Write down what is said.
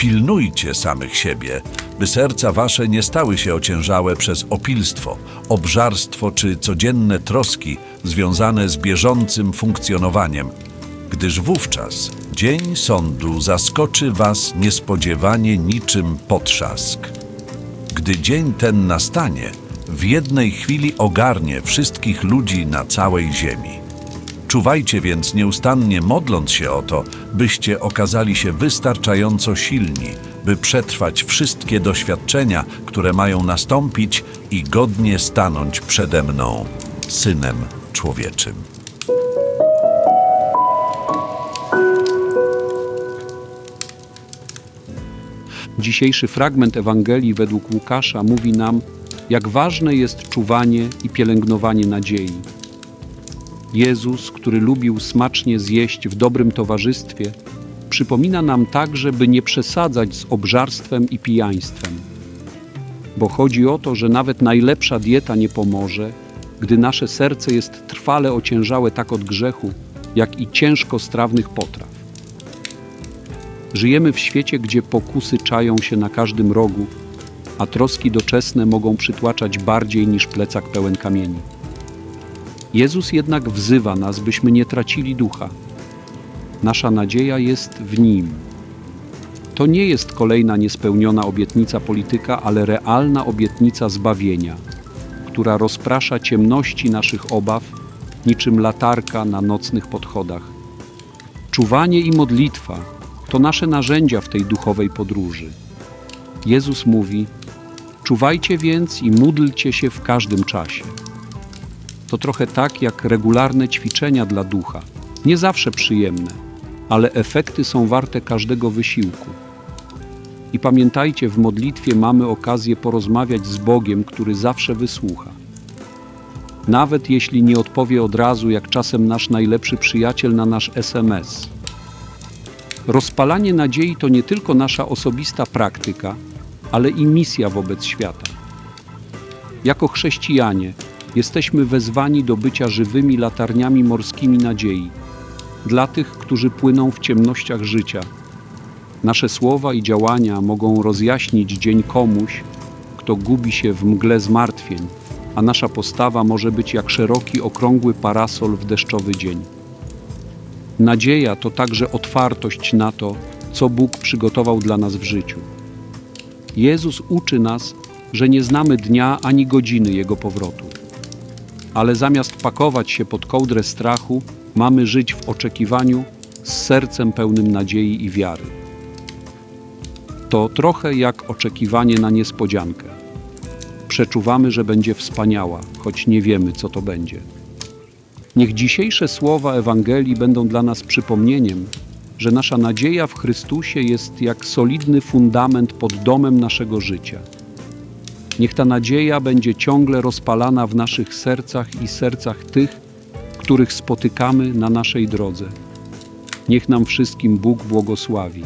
Pilnujcie samych siebie, by serca wasze nie stały się ociężałe przez opilstwo, obżarstwo czy codzienne troski związane z bieżącym funkcjonowaniem, gdyż wówczas dzień sądu zaskoczy was niespodziewanie niczym potrzask. Gdy dzień ten nastanie, w jednej chwili ogarnie wszystkich ludzi na całej ziemi. Czuwajcie więc nieustannie modląc się o to, byście okazali się wystarczająco silni, by przetrwać wszystkie doświadczenia, które mają nastąpić i godnie stanąć przede mną, Synem Człowieczym. Dzisiejszy fragment Ewangelii według Łukasza mówi nam, jak ważne jest czuwanie i pielęgnowanie nadziei. Jezus, który lubił smacznie zjeść w dobrym towarzystwie, przypomina nam także, by nie przesadzać z obżarstwem i pijaństwem. Bo chodzi o to, że nawet najlepsza dieta nie pomoże, gdy nasze serce jest trwale ociężałe tak od grzechu, jak i ciężko strawnych potraw. Żyjemy w świecie, gdzie pokusy czają się na każdym rogu, a troski doczesne mogą przytłaczać bardziej niż plecak pełen kamieni. Jezus jednak wzywa nas, byśmy nie tracili ducha. Nasza nadzieja jest w Nim. To nie jest kolejna niespełniona obietnica polityka, ale realna obietnica zbawienia, która rozprasza ciemności naszych obaw, niczym latarka na nocnych podchodach. Czuwanie i modlitwa to nasze narzędzia w tej duchowej podróży. Jezus mówi: Czuwajcie więc i módlcie się w każdym czasie. To trochę tak jak regularne ćwiczenia dla ducha. Nie zawsze przyjemne, ale efekty są warte każdego wysiłku. I pamiętajcie, w modlitwie mamy okazję porozmawiać z Bogiem, który zawsze wysłucha. Nawet jeśli nie odpowie od razu, jak czasem nasz najlepszy przyjaciel na nasz SMS. Rozpalanie nadziei to nie tylko nasza osobista praktyka, ale i misja wobec świata. Jako chrześcijanie jesteśmy wezwani do bycia żywymi latarniami morskimi nadziei dla tych, którzy płyną w ciemnościach życia. Nasze słowa i działania mogą rozjaśnić dzień komuś, kto gubi się w mgle zmartwień, a nasza postawa może być jak szeroki, okrągły parasol w deszczowy dzień. Nadzieja to także otwartość na to, co Bóg przygotował dla nas w życiu. Jezus uczy nas, że nie znamy dnia ani godziny Jego powrotu. Ale zamiast pakować się pod kołdrę strachu, mamy żyć w oczekiwaniu z sercem pełnym nadziei i wiary. To trochę jak oczekiwanie na niespodziankę. Przeczuwamy, że będzie wspaniała, choć nie wiemy, co to będzie. Niech dzisiejsze słowa Ewangelii będą dla nas przypomnieniem, że nasza nadzieja w Chrystusie jest jak solidny fundament pod domem naszego życia. Niech ta nadzieja będzie ciągle rozpalana w naszych sercach i sercach tych, których spotykamy na naszej drodze. Niech nam wszystkim Bóg błogosławi.